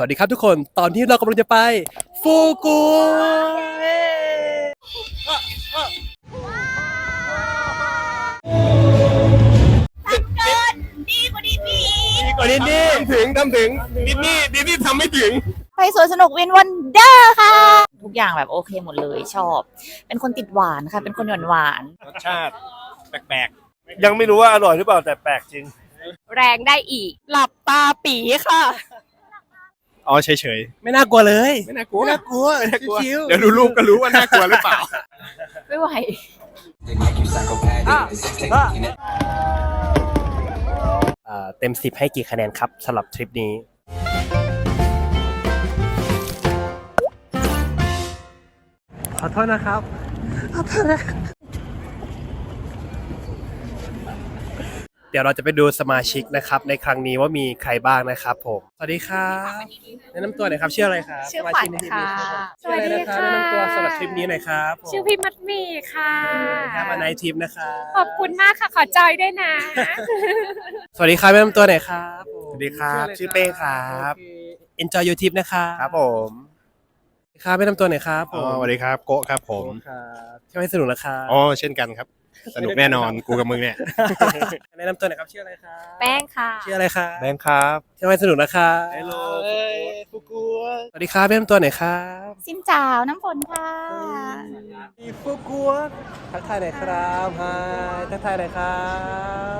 วัสดีครับทุกคน ตอนที่เรากำลังจะไป ฟูกุดีกว่าดิสนีย์ถึงทำถึงดิสนีย์ดิสนีย์ทำไม่ถึง ไปสวนสนุกวินวันเดอร์ค่ะ ทุกอย่างแบบโอเคหมดเลยชอบ เป็นคนติดหวานค่ะ เป็นคนหวานหวาน รสชาติ แปลกๆ ยังไม่รู้ว่าอร่อยหรือเปล่าแต่แปลกจริง แรงได้อีก หลับตาปีค่ะ อ๋อเฉยไม่น่ากลัวเลยๆไม่น่ากลัวไม่น่ากลัวไม่น่ากลัวชิวๆ เดี๋ยวดูรูปก็รู้ว่าน่ากลัวหรือเปล่า ไม่ไหวอ่าเต็มสิบให้กี่คะแนนครับสำหรับทริปนี้ ขอโทษนะครับ เดี๋ยวเราจะไปดูสมาชิกนะครับในครั้งนี้ว่ามีใครบ้างนะครับผมสวัสดีครับแนะนำตัวหน่อยครับชื่ออะไรครับชื่อสมาขวัญชิกในทีมค่ะ นี้รับสวัสดีชื่ออะไรนรับค่ะแนะนำตัวสำหรับทริปนี้หน่อยครับผมชื่อพี่มัดหมีค่ะ ครับมาในทริปนะครับขอบคุณมากค่ะ ขอจอยด้วยนะ สวัสดีครับแนะนำตัวหน่อยครับผมสวัสดีครับชื่อเป้ครับ โอเ Enjoy your trip นะครับครับผมครับแนะนำตัวหน่อยครับผอ๋อมสวัสดีครับโกะครับผมครับเที่ยวให้สนุกนะครับ อ๋อเช่นกันครับ สนุกแน่นอนกูกับมึงเนี่ยแนะนำตัวหน่อยครับชื่ออะไรครับแป้งค่ะชื่ออะไรครับแบงค์ครับเที่ยวให้สนุกนะครับ Hello ฟุกุสวัสดีครับแนะนำตัวหน่อยครับซิมจ่าวน้ำฝนค่ะฟุกุทักทายหน่อยครับฮายทักทายหน่อยครั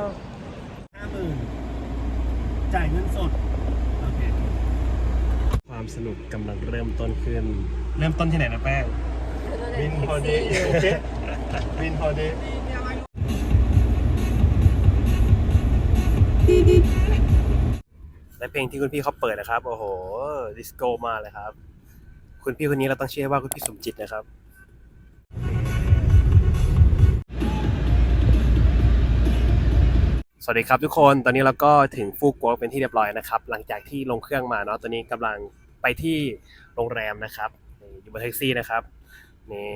บห้าหมื่นจ่ายเงินสดโอเคความสนุกกำลังเริ่มต้นขึ้น เริ่มต้นที่ไหนนะแป้งวินพอดีวินพอดี และเพลงที่คุณพี่เขาเปิดนะครับ โอ้โห ดิสโก้มาเลยครับ คุณพี่คนนี้เราต้องเชื่อว่าคุณพี่สมจิตนะครับสวัสดีครับทุกคนตอนนี้เราก็ถึงฟูกวกเป็นที่เรียบร้อยนะครับ หลังจากที่ลงเครื่องมาเนาะตอนนี้กำลังไปที่โรงแรมนะครับอยู่บนแท็กซี่นะครับ นี่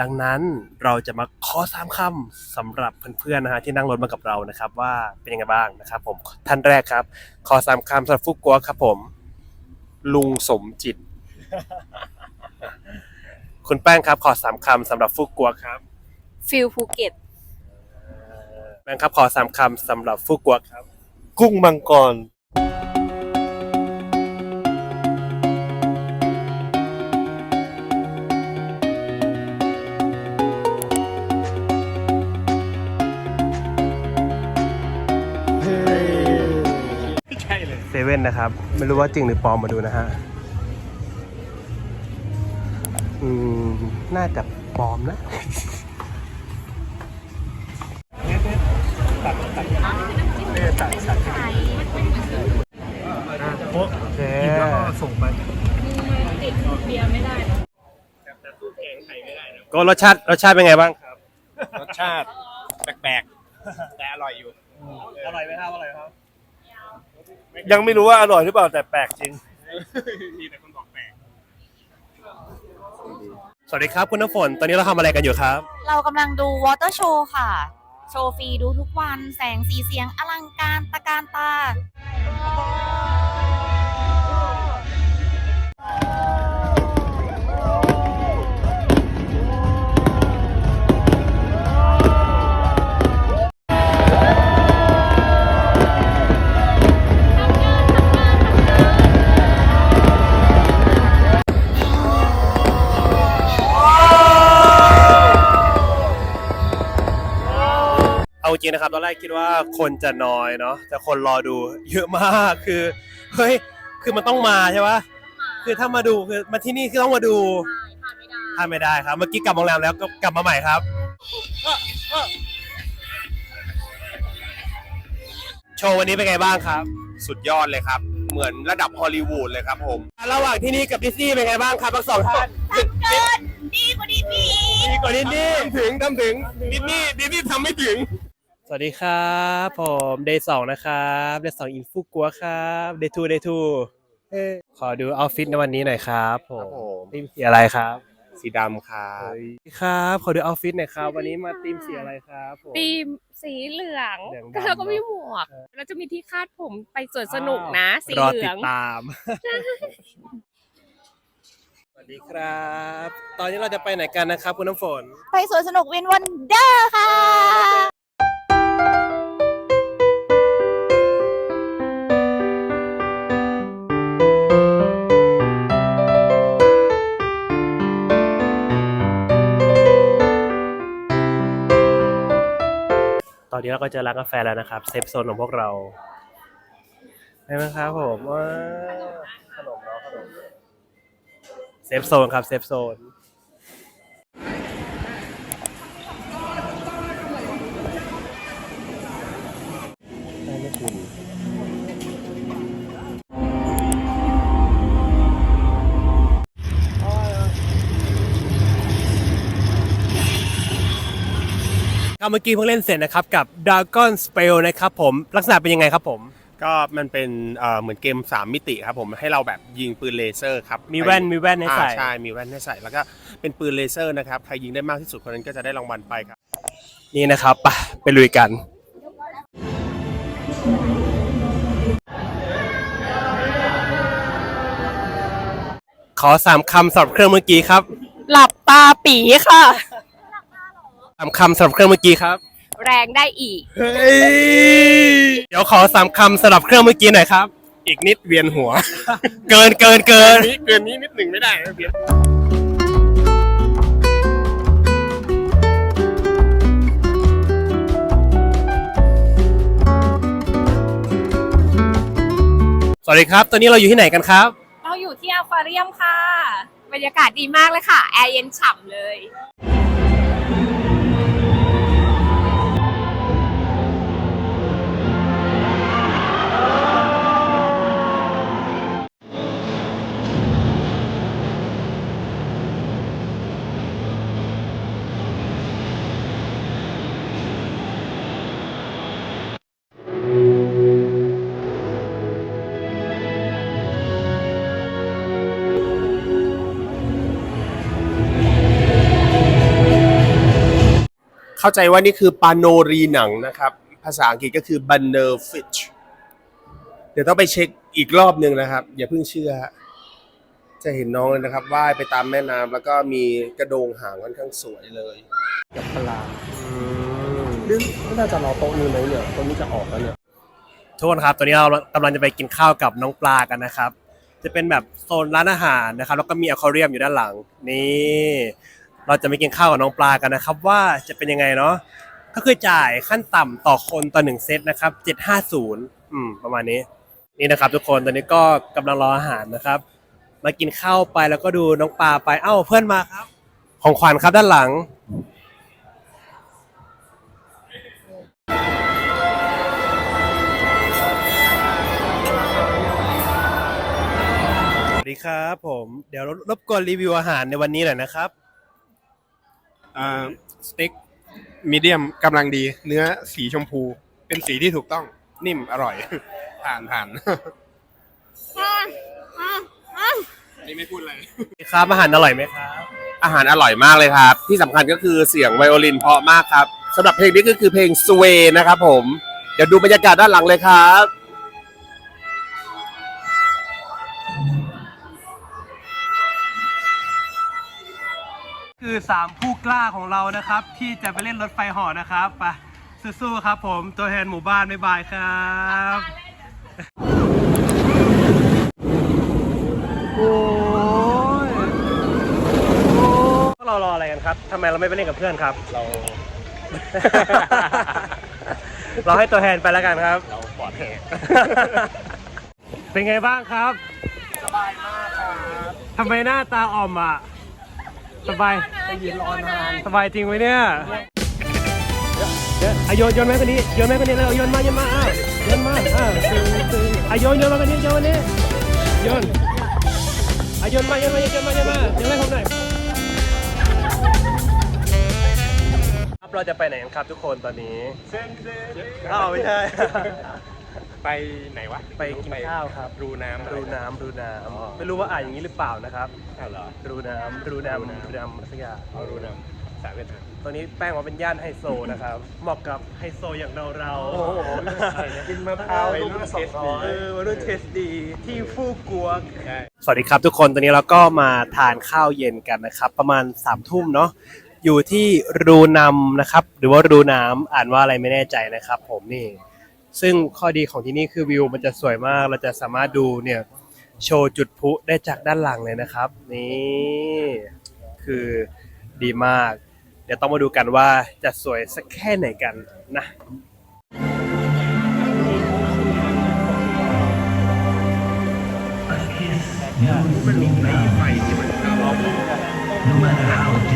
ดังนั้นเราจะมาขอสามคำสำหรับเพื่อนๆนะฮะที่นั่งรถมากับเรานะครับ ว่าเป็นยังไงบ้างนะครับ ผมท่านแรกครับ ขอสามคำสำหรับฟุกกัวครับผม ลุงสมจิต คุณแป้งครับ ขอสามคำสำหรับฟุกกัวครับฟิลภูเก็ตแป้งครับขอสามคำสำหรับฟุกกัวครับ กุ้งมังกร เลยเซเว่นนะครับ ไม่รู้ว่าจริงหรือปลอมมาดูนะฮะอืมน่าจะปลอมนะโป๊ะโอเคกินแล้วก็ส่งไปก็รสชาติรสชาติเป็นไงบ้างครับ รสชาติแปลกๆแต่อร่อยอยู่อร่อยไหมครับอร่อยครับ ยังไม่รู้ว่าอร่อยหรือเปล่าแต่แปลกจริง มีแต่คนบอกแปลกสวัสดีครับคุณน้ำฝน ตอนนี้เราทำอะไรกันอยู่ครับ เรากำลังดูวอเตอร์โชว์ค่ะ โชว์ฟรีดูทุกวันแสงสีเสียงอลังการตะการตา เอาจริงนะครับ ตอนแรกคิดว่าคนจะน้อยเนาะแต่คนรอดู เยอะมากคือเฮ้ยคือมันต้องมาใช่ปะคือถ้ามาดูคือมาที่นี่คือต้องมาดูพลาดไม่ได้ครับ เมื่อกี้กลับโรงแรมแล้วก็กลับมาใหม่ครับ โชว์วันนี้เป็นไงบ้างครับ สุดยอดเลยครับ เหมือนระดับฮอลลีวูดเลยครับผม ระหว่างที่นี่กับดิสนีย์เป็นไงบ้างครับทั้งสองท่านดีกว่าดิสนีย์ดีกว่าดิสนีย์ทำถึงทำถึงดิสนีย์ดิสนีย์ทำไม่ถึง สวัสดีครับ ผมเดย์สองนะครับเดย์สองอินฟุกัวครับเดย์ทูเดย์ทูขอดูเอาท์ฟิตในวันนี้หน่อยครับผครัมบผมนี่สีอะไรครับสสีดำครับครับ ขอดูออฟฟิศหน่อยครับ วันนี้มาทีมสีอะไรครับผมตีมสีเหลืองเหลืองดำแล้วก็มีหมวกเนอะแล้วจะมีที่คาดผมไปสวนสนุกนะ สีรอเหลืติอดงตามสวัสดีครับ ตอนนี้เราจะไปไหนกันนะครับ คุณน้ำฝน ไปสวนสนุกวินวันเดอร์ค่ะ ก็จะร้านกาแฟแล้วนะครับ เซฟโซนของพวกเราได้ไหมครับผมว้าขนมเนาะขนมเซฟโซนครับเซฟโซน ครับเมื่อกี้เพิ่งเล่นเสร็จนะครับกับ Dragon Spell นะครับผมลักษณะเป็นยังไงครับผม ก็มันเป็นเอ่อเหมือนเกม 3 มิติครับผมให้เราแบบยิงปืนเลเซอร์ครับมีแว่นมีแว่นให้ใส่ อ่าใช่มีแว่นให้ใส่แล้วก็เป็นปืนเลเซอร์นะครับใครยิงได้มากที่สุดคนนั้นก็จะได้รางวัลไปครับ นี่นะครับไปไปลุยกัน ขอสามคำสำหรับเครื่องเมื่อกี้ครับ หลับตาปีค่ะ สามคำสำหรับเครื่องเมื่อกี้ครับ แรงได้อีก เฮ้ย เดี๋ยวขอสามคำสำหรับเครื่องเมื่อกี้หน่อยครับ อีกนิดเวียนหัว เกินเกินเกิน นี้เกินนี้นิดหนึ่งไม่ได้นะเวียนสวัสดีครับ ตอนนี้เราอยู่ที่ไหนกันครับ เราอยู่ที่อควาเรียมค่ะ บรรยากาศดีมากเลยค่ะ แอร์เย็นฉ่ำเลย เข้าใจว่านี่คือปาโนรีหนังนะครับ ภาษาอังกฤษก็คือ banner fish เดี๋ยวต้องไปเช็คอีกรอบหนึ่งนะครับ อย่าเพิ่งเชื่อ จะเห็นน้องเลยนะครับว่ายไปตามแม่น้ำแล้วก็มีกระโดงหางค่อนข้างสวยเลยกับปลาเรื่องไม่น่าจะรอโต๊ะนี้ไหมเนี่ยโต๊ะนี้จะออกแล้วเนี่ยทุกคนครับตอนนี้เรากำลังจะไปกินข้าวกับน้องปลากันนะครับ จะเป็นแบบโซนร้านอาหารนะครับ แล้วก็มีอควาเรียมอยู่ด้านหลังนี่ เราจะไปกินข้าวกับน้องปลากันนะครับ ว่าจะเป็นยังไงเนาะก็คือจ่ายขั้นต่ำต่อคนต่อหนึ่งเซตนะครับ750อืมประมาณนี้ นี่นะครับ ทุกคนตอนนี้ก็กำลังรออาหารนะครับ มากินข้าวไปแล้วก็ดูน้องปลาไปเอ้าเพื่อนมาครับ ของขวัญครับด้านหลังสวัสดีครับผมเดี๋ยวรบกวนรีวิวอาหารในวันนี้หน่อยนะครับ สเต็กมีเดียมกำลังดี เนื้อสีชมพู เป็นสีที่ถูกต้องนิ่มอร่อยผ่านผ่านอันนี้ไม่พูดเลยครับอาหารอร่อยไหมครับ อาหารอร่อยมากเลยครับ ที่สำคัญก็คือเสียงไวโอลินเพราะมากครับสำหรับเพลงนี้ก็คือเพลงสเวนะครับผม เดี๋ยวดูบรรยากาศด้านหลังเลยครับ คือสามผู้กล้าของเรานะครับ ที่จะไปเล่นรถไฟเหอนะครับไปสู้ๆครับผมตัวแทนหมู่บ้านบ๊ายบายครับโอ้ยพวกเรารออะไรกันครับทำไมเราไม่ไปเล่นกับเพื่อนครับ เรา เราให้ตัวแทนไปแล้วกันครับ เราปลอดเหตุเป็นไงบ้างครับ สบายมากครับทำไมหน้าตาอ่อมอะ สบายไปยืนรอนานสบายจริงไหมเนี่ยเดี๋ยวอะโยนโยนแม่คนนี้โยนแม่คนนี้แล้วโยนมาโยนมาอ้าวโยนมาอ้าวตึงตึงอะโยนโยนมาคนนี้โยนมาคนนี้โยนอะโยนมาโยนมาโยนมาโยนมาโยนให้ผมหน่อยครับเราจะไปไหนกันครับทุกคนตอนนี้อ้าวไม่ใช่ ไปไหนวะไปกินข้าวครับ รูน้ำรูน้ำรูน้ำไม่รู้ว่าอ่านอย่างนี้หรือเปล่านะครับอ้าวเหรอรูน้ำรูน้ำรูน้ำสักอย่างเอารูน้ำสายเวียดนามตอนนี้แป้งว่าเป็นย่านไฮโซนะครับ เหมาะกับไฮโซอย่างเราเราๆโอ้โหกินมะพร้าวไปลูกรุ่นสองร้อยเออวัยรุ่นเทสดีที่ฟูกกัวใช่สวัสดีครับทุกคนตอนนี้เราก็มาทานข้าวเย็นกันนะครับ ประมาณ3ามทุ่มเนาะอยู่ที่รูนำนะครับ หรือว่ารูน้ำอ่านว่าอะไรไม่แน่ใจนะครับ ผมนี่ ซึ่งข้อดีของที่นี่คือวิวมันจะสวยมาก เราจะสามารถดูเนี่ยโชว์จุดพลุได้จากด้านหลังเลยนะครับ นี่คือดีมาก เดี๋ยวต้องมาดูกันว่าจะสวยสักแค่ไหนกันนะ No matter how difficult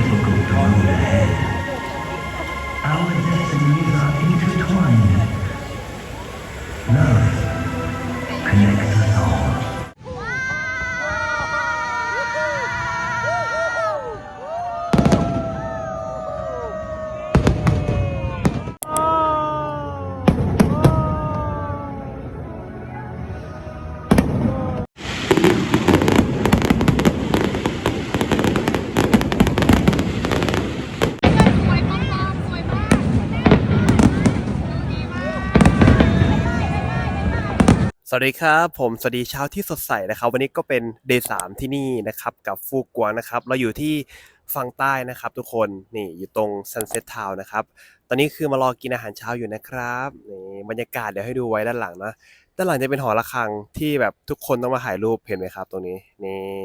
สวัสดีครับ ผมสวัสดีเช้าที่สดใสนะครับ วันนี้ก็เป็นเดย์สามที่นี่นะครับ กับฟูกวางนะครับ เราอยู่ที่ฝั่งใต้นะครับ ทุกคนนี่อยู่ตรง Sunset Town นะครับ ตอนนี้คือมารอกินอาหารเช้าอยู่นะครับนี่บรรยากาศเดี๋ยวให้ดูไว้ด้านหลังนะด้านหลังจะเป็นหอระฆังที่แบบทุกคนต้องมาถ่ายรูปเห็นไหมครับ ตรงนี้นี่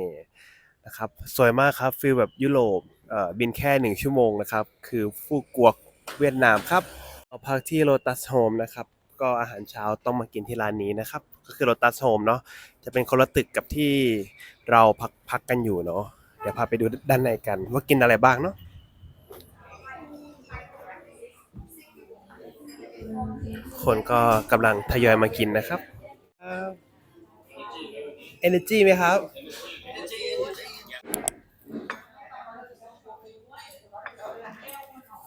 นะครับสวยมากครับฟีลแบบยุโรปเอ่อบินแค่หนึ่งชั่วโมงนะครับ คือฟูกวกเวียดนามครับเราพักที่โ o ตัสโฮมนะครับก็อาหารเช้าต้องมากินที่ร้านนี้นะครับ ก็คือโ o ตัสโฮมเนาะจะเป็นคนละตึกกับที่เราพักพักกันอยู่เนาะเดี๋ยวพาไปดูด้านในกันว่ากินอะไรบ้างเนาะคนก็กำลังทยอยมากินนะครับเอเนจีไหมครับ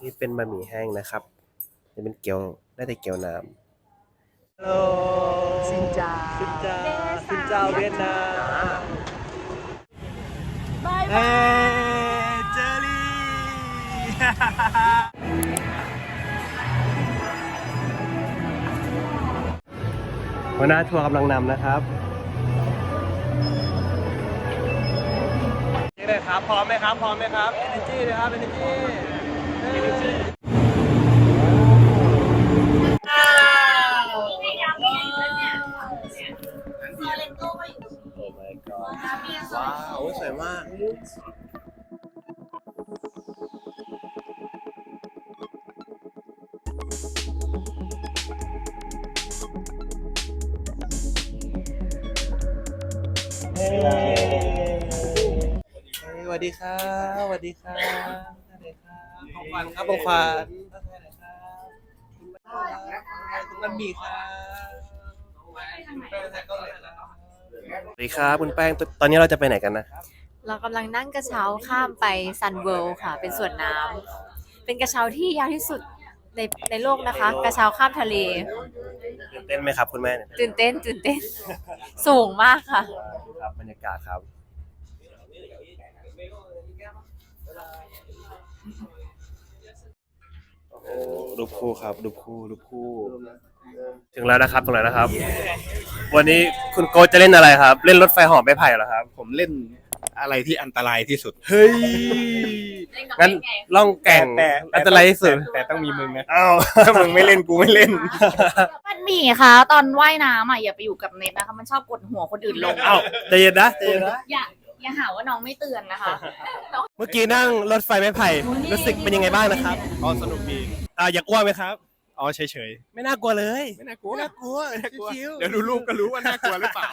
นี่เป็นบะหมี่แห้งนะครับนี่เป็นเกี๊ยวได้แต่เกี๊ยวน้ำ ฮัลโหลซินจาซินจาซินจาเวียดนามบายบาย เจอรี่หัวหน้าทัวร์กำลังนำนะครับ นี่เลยครับ พร้อมไหมครับ พร้อมไหมครับ Energy เลยครับ Energy Energy โอ้ ว้าวสวยมากเฮ้สวัสดีครับสวัสดีครับสวัสดีครับของขวัญครับของขวัญคุณมันมีครับ สวัสดีครับคุณแป้งตอนนี้เราจะไปไหนกันนะครับเรากำลังนั่งกระเช้าข้ามไปซันเวิลด์ค่ะ เป็นสวนน้ำเป็นกระเช้าที่ยาวที่สุดในในโลกนะคะ กระเช้าข้ามทะเล ตื่นเต้นไหมครับคุณแม่ตื่นเต้นตื่นเต้น สูงมากค่ะ ครับบรรยากาศครับ โอ้โหรูปคู่ครับรูปคู่รูปคู่ ถึงแล้วนะครับตรงไหนนะครับ วันนี้คุณโกจะเล่นอะไรครับ เล่นรถไฟหอมไม้ไผ่เหรอครับ ผมเล่นอะไรที่อันตรายที่สุด เฮ้ย งั้นล่องแก่งแต่อันตรายที่สุด แต่แต่ต้องมีมึงนะอ้าวถ้ามึงไม่เล่นกูไม่เล่น มันหมี่คะตอนว่ายน้ำอะอย่าไปอยู่กับเน็ตนะคะ มันชอบกดหัวคนอื่นลงอ้าวใจเย็นนะใจเย็นนะอย่าอย่าหาว่าน้องไม่เตือนนะคะ เมื่อกี้นั่งรถไฟไม้ไผ่รู้สึกเป็นยังไงบ้างนะครับอ๋อสนุกดีอ่าอยากอ้วนไหมครับ อ๋อเฉยไม่น่ากลัวเลยๆไม่น่ากลัวไม่น่ากลัวไม่น่ากลัวชิวๆ เดี๋ยวดูรูปก็รู้ว่าน่ากลัวหรือเปล่า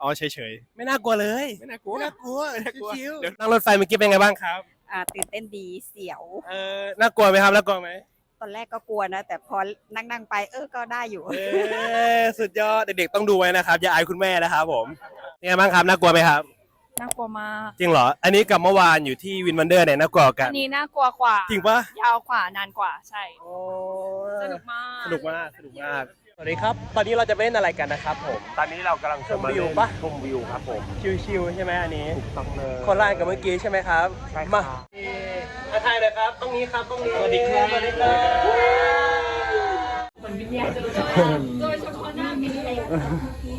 อ๋อเฉยไม่น่ากลัวเลยๆไม่น่ากลัวไม่น่ากลัวไม่น่ากลัวชิวๆ เดี๋ยวนั่งรถไฟเมื่อกี้เป็นไงบ้างครับ อ่าตื่นเต้นดีเสียว เออน่ากลัวไหมครับน่ากลัวไหมตอนแรกก็กลัวนะ แต่พอนั่งนั่งๆไปเออก็ได้อยู่ เออสุดยอดเด็กๆต้องดูไว้นะครับอย่าอายคุณแม่นะครับผมเป็นไงบ้างครับน่ากลัวไหมครับ น่ากลัวมากจริงเหรอ อันนี้กับเมื่อวานอยู่ที่วินวันเดอร์เนี่ยน่ากลัวกัอันน นี้น่ากลัวกว่า จริงปะยาวกว่านานกว่าใช่ โอ้ยสนุกมาก สนุกมากสนุกมากสวัสดีครับ ตอนนี้เราจะไปเล่นอะไรกันนะครับผม ตอนนี้เรากำลังจะมาชมวิเล่วนปะ ชมวิวครับผมชิวๆใช่ไหมอันนี้ ต้องเลย คนละอันกับเมื่อกี้ใช่ไหมครับใช่ครับมาอาทายเลยครับ ตรงนี้ครับ ตรงนี้สวัสดีครับ สวัสดีครับ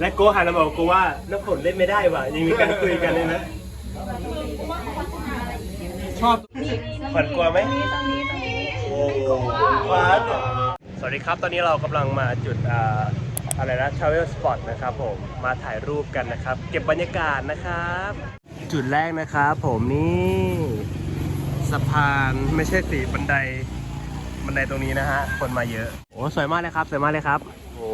และโกหันมาบอกกูว่าน้ำฝนเล่นไม่ได้ว่ะยังมีการคุยกันเลยนะชอบขวัญกลัวไหมโอ้ขวัญสวัสดีครับตอนนี้เรากำลังมาจุดอ่าอะไรนะ travel spot นะครับผมมาถ่ายรูปกันนะครับ เก็บบรรยากาศนะครับ จุดแรกนะครับผมนี่สะพานไม่ใช่สีบันไดบันไดตรงนี้นะฮะคนมาเยอะโอ้สวยมากเลยครับสวยมากเลยครับโอ้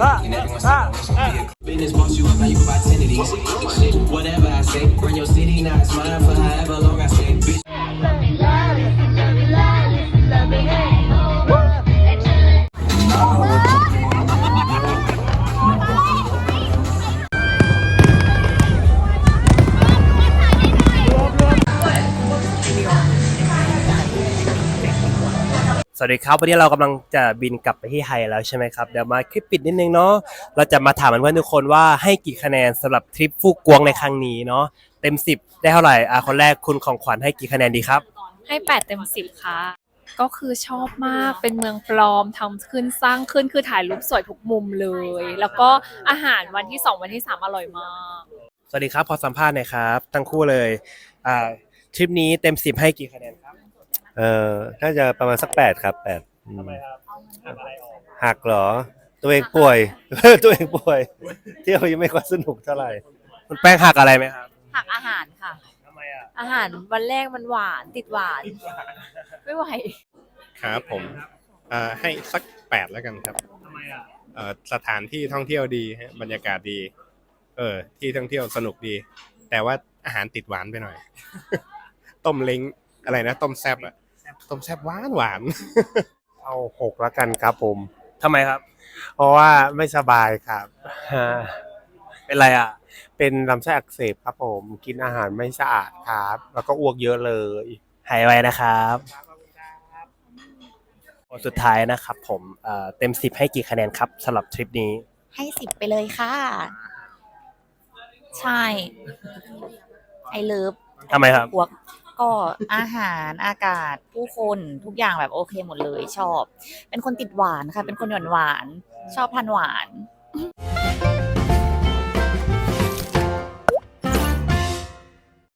and everyone said Business wants you up, now you can buy ten of these. Whatever I say, run your city, now it's mine for however long วัสดีครับ วันนี้เรากำลังจะบินกลับไปที่ไทยแล้วใช่ไหมครับ เดี๋ยวมาคลิปปิดนิดนึงเนาะ เราจะมาถามเพื่อนๆทุกคนว่าให้กี่คะแนนสำหรับทริปฟูกกวงในครั้งนี้เนาะ เต็ม 10 ได้เท่าไหร่อะคนแรกคุณของขวัญให้กี่คะแนนดีครับ ให้แปดเต็มสิบค่ะ ก็คือชอบมาก เป็นเมืองปลอมทำขึ้นสร้างขึ้นคือถ่ายรูปสวยทุกมุมเลย แล้วก็อาหารวันที่สองวันที่สามอร่อยมาก สวัสดีครับขอสัมภาษณ์หน่อยครับ ทั้งคู่เลย อ่า ทริปนี้เต็ม 10 ให้กี่คะแนนครับ เออน่าจะประมาณสักแปดครับแปดอืมทำไมครับหักอะไรออกหักเหรอ ตัวเองป่วย ตัวเองป่วย เที่ยวยังไม่ค่อยสนุกเท่าไหร่ คุณแป้งหักอะไรไหมครับ หักอาหารค่ะ ทำไมอะอาหารวันแรกมันหวานติดหวาน ไม่ไหว ครับผมเอ่อให้สักแปดแล้วกันครับทำไมอะเอ่อสถานที่ท่องเที่ยวดีฮะบรรยากาศดี เออ ที่ท่องเที่ยวสนุกดี แต่ว่าอาหารติดหวานไปหน่อย ต้มเล้งอะไรนะ ต้มแซบอะ ต้มแซบหวานหวาน เอาหกแล้วกันครับผม ทำไมครับ เพราะว่าไม่สบายครับฮะเป็นไรอะ เป็นลำไส้อักเสบครับผม กินอาหารไม่สะอาดครับ แล้วก็อ้วกเยอะเลย หายไวนะครับคนสุดท้ายนะครับผมเอ่อเต็ม10ให้กี่คะแนนครับสำหรับทริปนี้ ให้สิบไปเลยค่ะ ใช่ ไอเลิฟทำไมครับ พวก ก็อาหารอากาศผู้คนทุกอย่างแบบโอเคหมดเลยชอบ เป็นคนติดหวานค่ะ เป็นคนหวานหวานชอบทานหวาน